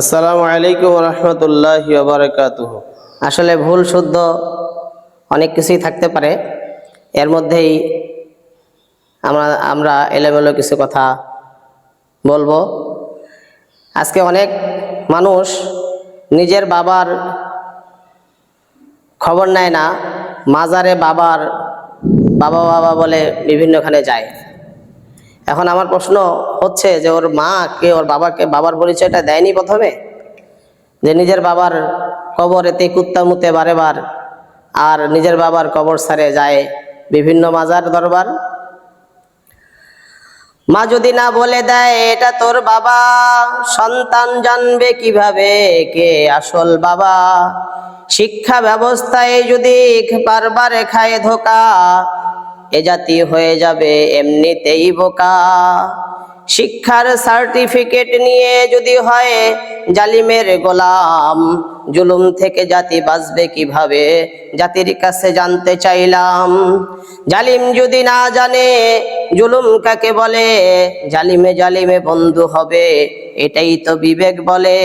আসসালামু আলাইকুম রহমতুল্লাহ বারকাতুহ। আসলে ভুল, শুদ্ধ অনেক কিছুই থাকতে পারে। এর মধ্যেই আমরা আমরা এলোমেলো কিছু কথা বলব। আজকে অনেক মানুষ নিজের বাবার খবর নেয় না, মাজারে বাবার বাবা বাবা বলে বিভিন্নখানে যায়। এখন আমার প্রশ্ন হচ্ছে যে ওর মাকে ওর বাবাকে, বাবার পরিচয়টা দেয়নি প্রথমে? যে নিজের বাবার কবরেতে কুত্তা মুতে বারে বার, আর নিজের বাবার কবর সারে যায় বিভিন্ন মাজার দরবার? মা যদি না বলে দেয়, এটা তোর বাবা, সন্তান জানবে কীভাবে? কে আসল বাবা? শিক্ষা ব্যবস্থায় যদি বারবার খায় ধোকা এ জাতি হয়ে যাবে এমনিতেই বোকা। শিক্ষার সার্টিফিকেট নিয়ে যদি হয় জালিমের গোলাম, জুলুম থেকে জাতি বাঁচবে কীভাবে? জাতির কাছে জানতে চাইলাম। জালিম যদি না জানে, জুলুম কাকে বলে? জালিমে জালিমে বন্ধু হবে, এটাই তো বিবেক বলে।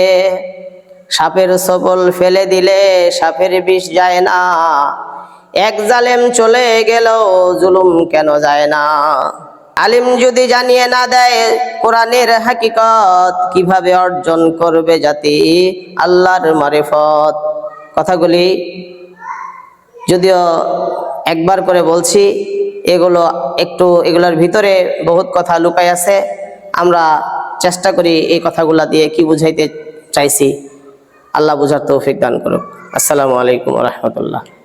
সাপের সবল ফেলে দিলে সাপের বিষ যায় না। এক জালেম চলে গেল, জুলুম কেন যায় না? আলিম যদি জানিয়ে না দেয়, কোরআনের হাকিকত কীভাবে অর্জন করবে জাতি? আল্লাহর মারেফত। কথাগুলি যদিও একবার করে বলছি, এগুলো একটু, এগুলোর ভিতরে বহুত কথা লুকাই আছে। আমরা চেষ্টা করি এই কথাগুলা দিয়ে কি বুঝাইতে চাইছি। আল্লাহ বুঝার তৌফিক দান করুক। আসসালামু আলাইকুম রহমতুল্লাহ।